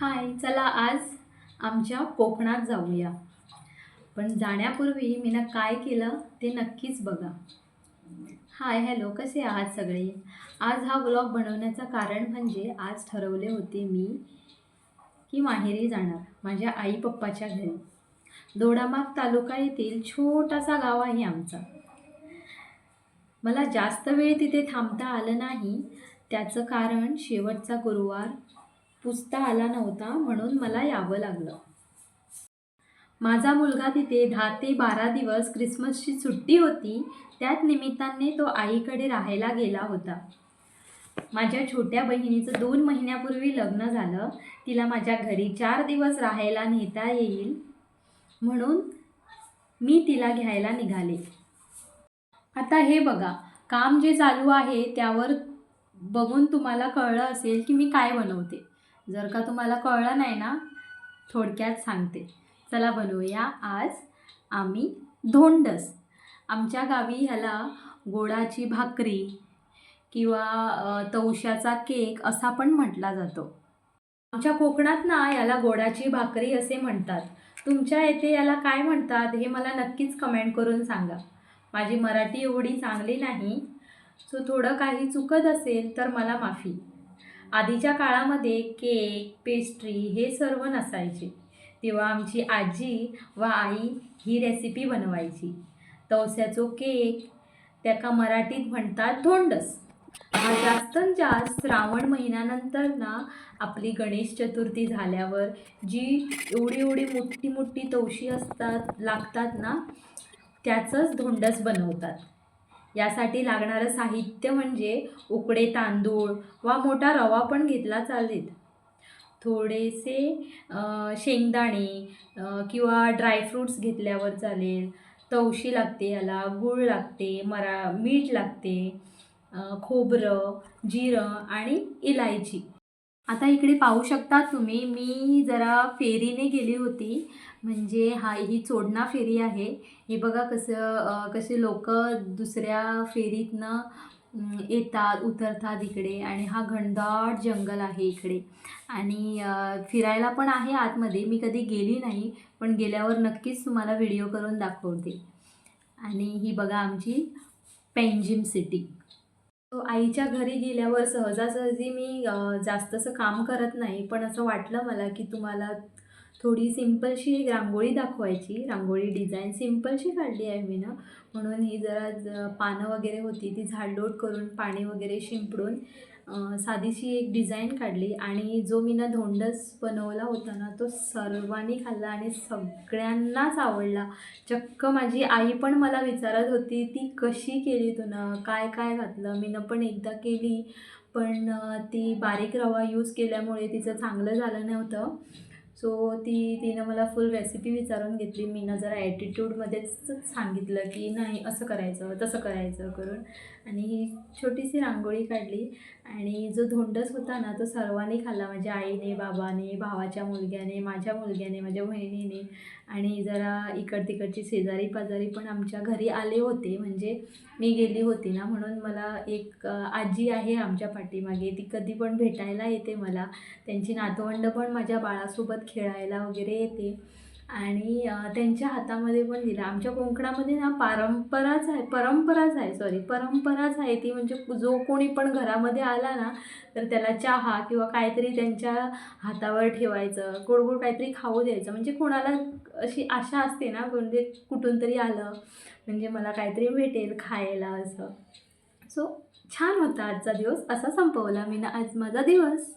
हाय चला आज आमच्या कोकणात जाऊया. पण जाण्यापूर्वी मी ना काय केलं ते नक्कीच बघा. हाय हॅलो कसे आहात सगळे? आज हा ब्लॉग बनवण्याचं कारण म्हणजे आज ठरवले होते मी की माहेरी जाणार माझ्या आई पप्पाच्या घरी. दोडामाग तालुका येथील छोटासा गाव आहे आमचा. मला जास्त वेळ तिथे थांबता आलं नाही त्याचं कारण शेवटचा गुरुवार पुसता आला नव्हता म्हणून मला यावं लागलं. माझा मुलगा तिथे दहा ते बारा दिवस क्रिसमसची सुट्टी होती त्याच निमित्ताने तो आईकडे राहायला गेला होता. माझ्या छोट्या बहिणीचं दोन महिन्यापूर्वी लग्न झालं. तिला माझ्या घरी चार दिवस राहायला नेता येईल म्हणून मी तिला घ्यायला निघाले. आता हे बघा काम जे चालू आहे त्यावर बघून तुम्हाला कळलं असेल की मी काय बनवते. जर का तुम्हाला कळलं नाही ना थोडक्यात सांगते. चला बनवूया आज आम्ही धोंडस. आमच्या गावी ह्याला गोडाची भाकरी किंवा तवशाचा केक असा पण म्हटला जातो. आमच्या कोकणात ना याला गोडाची भाकरी असे म्हणतात. तुमच्या येथे याला काय म्हणतात हे मला नक्कीच कमेंट करून सांगा. माझी मराठी एवढी चांगली नाही. सो थोडं काही चुकत असेल तर मला माफी. आधीच्या काळामध्ये केक पेस्ट्री हे सर्व नसायचे. तेव्हा आमची आजी व आई ही रेसिपी बनवायची. तवस्याचो केक त्याका मराठीत म्हणतात धोंडस. हा जास्त जास्त श्रावण महिन्यानंतर ना आपली गणेश चतुर्थी झाल्यावर जी एवढी एवढी मोठी मोठी तवशी असतात लागतात ना त्याचंच धोंडस बनवतात. यासाठी लागणारं साहित्य म्हणजे उकडे तांदूळ वा मोठा रवा पण घेतला चालेल. थोडेसे शेंगदाणे किंवा ड्रायफ्रूट्स घेतल्यावर चालेल. तवशी लागते याला गूळ लागते मरा मीठ लागते खोबरं जिरं आणि इलायची. आता इकडे पाहू शकता तुम्ही मी जरा फेरीने गेली होती. म्हणजे हा ही चोडणा फेरी आहे. हे बघा कसं कसे लोक दुसऱ्या फेरीतनं येतात उतरतात इकडे. आणि हा घनदाट जंगल आहे इकडे. आणि फिरायला पण आहे आतमध्ये. मी कधी गेली नाही पण गेल्यावर नक्कीच तुम्हाला व्हिडिओ करून दाखवते. आणि ही बघा आमची पेंजिम सिटी. आईच्या घरी गेल्यावर सहजासहजी मी जास्तसं काम करत नाही. पण असं वाटलं मला की तुम्हाला थोडी सिम्पलशी एक रांगोळी दाखवायची. रांगोळी डिझाईन सिम्पलशी काढली आहे मी ना. म्हणून ही जरा पानं वगैरे होती ती झाडलोट करून पाणी वगैरे शिंपडून साधीशी एक डिझाईन काढली. आणि जो मी ना धोंडस बनवला होता ना तो सर्वांनी खाल्ला आणि सगळ्यांनाच आवडला. चक्क माझी आई पण मला विचारत होती ती कशी केली तू ना काय काय घातलं? मी पण एकदा केली. पण ती बारीक रवा यूज केल्यामुळे तिचं चांगलं झालं नव्हतं. सो ती तिनं मला फुल रेसिपी विचारून घेतली. मी ना जरा ॲटिट्यूडमध्येच सांगितलं की नाही असं करायचं तसं करायचं करून. आणि ही छोटीशी रांगोळी काढली. आणि जो धोंडस होता ना तो सर्वांनी खाल्ला. माझ्या आईने बाबाने भावाच्या मुलग्याने माझ्या मुलग्याने माझ्या बहिणीने आणि जरा इकड तिकडची शेजारी पाजारी पण आमच्या घरी आले होते. म्हणजे मी गेली होती ना म्हणून मला एक आजी आहे आमच्या पाठीमागे. ती कधी पण भेटायला येते मला. त्यांची नातवंड पण माझ्या बाळासोबत खेळायला वगैरे येते. आणि त्यांच्या हातामध्ये पण दिला. आमच्या कोकणामध्ये ना परंपराच आहे परंपराच आहे सॉरी परंपराच आहे ती. म्हणजे जो कोणी पण घरामध्ये आला ना तर त्याला चहा किंवा काहीतरी त्यांच्या हातावर ठेवायचं गोड गोड काहीतरी खाऊ द्यायचं. म्हणजे कोणाला अशी आशा असते ना म्हणजे कुठून तरी आलं म्हणजे मला काहीतरी भेटेल खायला असं. सो छान होता आजचा दिवस. असा संपवला मी ना आज माझा दिवस.